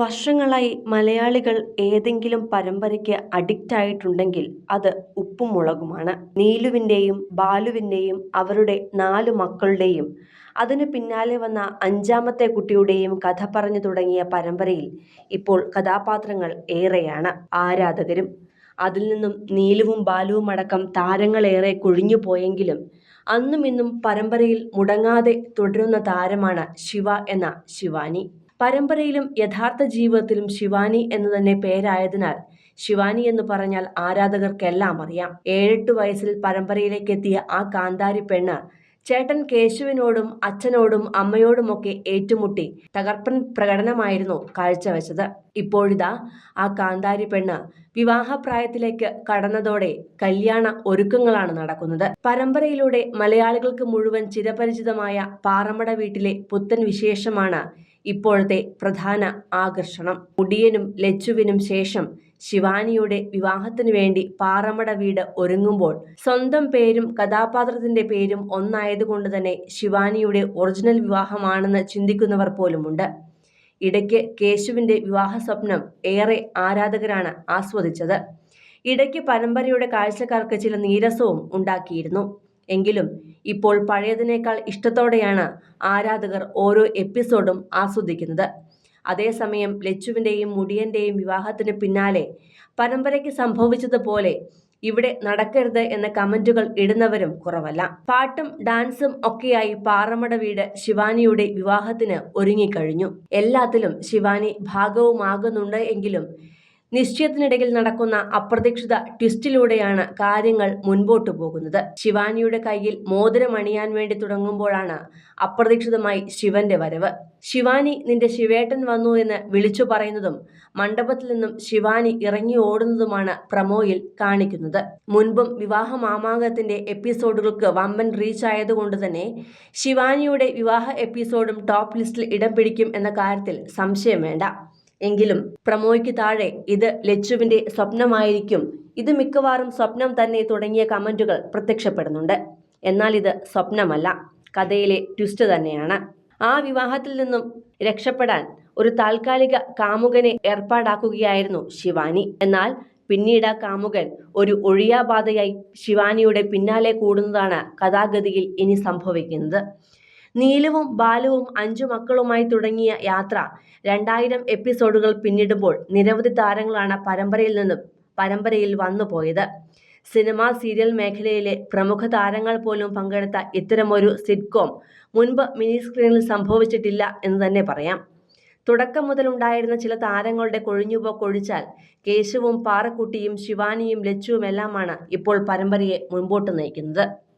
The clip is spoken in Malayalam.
വർഷങ്ങളായി മലയാളികൾ ഏതെങ്കിലും പരമ്പരയ്ക്ക് അഡിക്റ്റ് ആയിട്ടുണ്ടെങ്കിൽ അത് ഉപ്പും മുളകുമാണ്. നീലുവിന്റെയും ബാലുവിന്റെയും അവരുടെ നാലു മക്കളുടെയും അതിനു പിന്നാലെ വന്ന അഞ്ചാമത്തെ കുട്ടിയുടെയും കഥ പറഞ്ഞു തുടങ്ങിയ പരമ്പരയിൽ ഇപ്പോൾ കഥാപാത്രങ്ങൾ ഏറെയാണ്. ആരാധകരും അതിൽ നിന്നും നീലുവും ബാലുവും അടക്കം താരങ്ങളേറെ കൊഴിഞ്ഞു പോയെങ്കിലും അന്നും ഇന്നും പരമ്പരയിൽ മുടങ്ങാതെ തുടരുന്ന താരമാണ് ശിവ എന്ന ശിവാനി. പരമ്പരയിലും യഥാർത്ഥ ജീവിതത്തിലും ശിവാനി എന്ന് തന്നെ പേരായതിനാൽ ശിവാനി എന്ന് പറഞ്ഞാൽ ആരാധകർക്കെല്ലാം അറിയാം. ഏഴെട്ട് വയസ്സിൽ പരമ്പരയിലേക്ക് എത്തിയ ആ കാന്താരി പെണ്ണ് ചേട്ടൻ കേശുവിനോടും അച്ഛനോടും അമ്മയോടുമൊക്കെ ഏറ്റുമുട്ടി തകർപ്പൻ പ്രകടനമായിരുന്നു കാഴ്ചവെച്ചത്. ഇപ്പോഴിതാ ആ കാന്താരി പെണ്ണ് വിവാഹപ്രായത്തിലേക്ക് കടന്നതോടെ കല്യാണ ഒരുക്കങ്ങളാണ് നടക്കുന്നത്. പരമ്പരയിലൂടെ മലയാളികൾക്ക് മുഴുവൻ ചിരപരിചിതമായ പാറമട വീട്ടിലെ പുത്തൻ വിശേഷമാണ് ഇപ്പോഴത്തെ പ്രധാന ആകർഷണം. മുടിയനും ലച്ചുവിനും ശേഷം ശിവാനിയുടെ വിവാഹത്തിനു വേണ്ടി പാറമട വീട് ഒരുങ്ങുമ്പോൾ സ്വന്തം പേരും കഥാപാത്രത്തിന്റെ പേരും ഒന്നായതുകൊണ്ട് തന്നെ ശിവാനിയുടെ ഒറിജിനൽ വിവാഹമാണെന്ന് ചിന്തിക്കുന്നവർ പോലുമുണ്ട്. ഇടയ്ക്ക് കേശുവിന്റെ വിവാഹ സ്വപ്നം ഏറെ ആരാധകരാണ് ആസ്വദിച്ചത്. ഇടയ്ക്ക് പരമ്പരയുടെ കാഴ്ചക്കാർക്ക് ചില നീരസവും ഉണ്ടാക്കിയിരുന്നു. എങ്കിലും ഇപ്പോൾ പഴയതിനേക്കാൾ ഇഷ്ടത്തോടെയാണ് ആരാധകർ ഓരോ എപ്പിസോഡും ആസ്വദിക്കുന്നത്. അതേസമയം ലച്ചുവിന്റെയും മുടിയന്റെയും വിവാഹത്തിന് പിന്നാലെ പരമ്പരയ്ക്ക് സംഭവിച്ചതുപോലെ ഇവിടെ നടക്കരുത് എന്ന കമന്റുകൾ ഇടുന്നവരും കുറവല്ല. പാട്ടും ഡാൻസും ഒക്കെയായി പാറമട വീട് ശിവാനിയുടെ വിവാഹത്തിന് ഒരുങ്ങിക്കഴിഞ്ഞു. എല്ലാത്തിലും ശിവാനി ഭാഗവുമാകുന്നുണ്ട് എങ്കിലും നിശ്ചയത്തിനിടയിൽ നടക്കുന്ന അപ്രതീക്ഷിത ട്വിസ്റ്റിലൂടെയാണ് കാര്യങ്ങൾ മുൻപോട്ടു പോകുന്നത്. ശിവാനിയുടെ കയ്യിൽ മോതിരം അണിയാൻ വേണ്ടി തുടങ്ങുമ്പോഴാണ് അപ്രതീക്ഷിതമായി ശിവന്റെ വരവ്. ശിവാനി നിന്റെ ശിവേട്ടൻ വന്നു എന്ന് വിളിച്ചു പറയുന്നതും മണ്ഡപത്തിൽ നിന്നും ശിവാനി ഇറങ്ങി ഓടുന്നതുമാണ് പ്രമോയിൽ കാണിക്കുന്നത്. മുൻപും വിവാഹ മാമാങ്കത്തിന്റെ എപ്പിസോഡുകൾക്ക് വമ്പൻ റീച്ച് ആയതുകൊണ്ട് തന്നെ ശിവാനിയുടെ വിവാഹ എപ്പിസോഡും ടോപ്പ് ലിസ്റ്റിൽ ഇടം പിടിക്കും എന്ന കാര്യത്തിൽ സംശയം വേണ്ട. എങ്കിലും പ്രമോയ്ക്ക് താഴെ ഇത് ലച്ചുവിന്റെ സ്വപ്നമായിരിക്കും. ഇത് മിക്കവാറും സ്വപ്നം തന്നെ തുടങ്ങിയ കമന്റുകൾ പ്രത്യക്ഷപ്പെടുന്നുണ്ട്. എന്നാൽ ഇത് സ്വപ്നമല്ല കഥയിലെ ട്വിസ്റ്റ് തന്നെയാണ്. ആ വിവാഹത്തിൽ നിന്നും രക്ഷപ്പെടാൻ ഒരു താൽക്കാലിക കാമുകനെ ഏർപ്പാടാക്കുകയായിരുന്നു ശിവാനി. എന്നാൽ പിന്നീട് ആ കാമുകൻ ഒരു ഒഴിയാബാധയായി ശിവാനിയുടെ പിന്നാലെ കൂടുന്നതാണ് കഥാഗതിയിൽ ഇനി സംഭവിക്കുന്നത്. നീലുവും ബാലുവും അഞ്ചു മക്കളുമായി തുടങ്ങിയ യാത്ര. രണ്ടായിരം എപ്പിസോഡുകൾ പിന്നിടുമ്പോൾ നിരവധി താരങ്ങളാണ് പരമ്പരയിൽ നിന്നും പരമ്പരയിൽ വന്നുപോയത് സിനിമ സീരിയൽ മേഖലയിലെ പ്രമുഖ താരങ്ങൾ പോലും പങ്കെടുത്ത ഇത്തരമൊരു സിറ്റ്കോം മുൻപ് മിനി സ്ക്രീനിൽ സംഭവിച്ചിട്ടില്ല എന്ന് തന്നെ പറയാം. തുടക്കം മുതലുണ്ടായിരുന്ന ചില താരങ്ങളുടെ കൊഴിഞ്ഞുപോ കൊഴിച്ചാൽ കേശവും പാറക്കുട്ടിയും ശിവാനിയും ലച്ചുവുമെല്ലാമാണ് ഇപ്പോൾ പരമ്പരയെ മുൻപോട്ട് നയിക്കുന്നത്.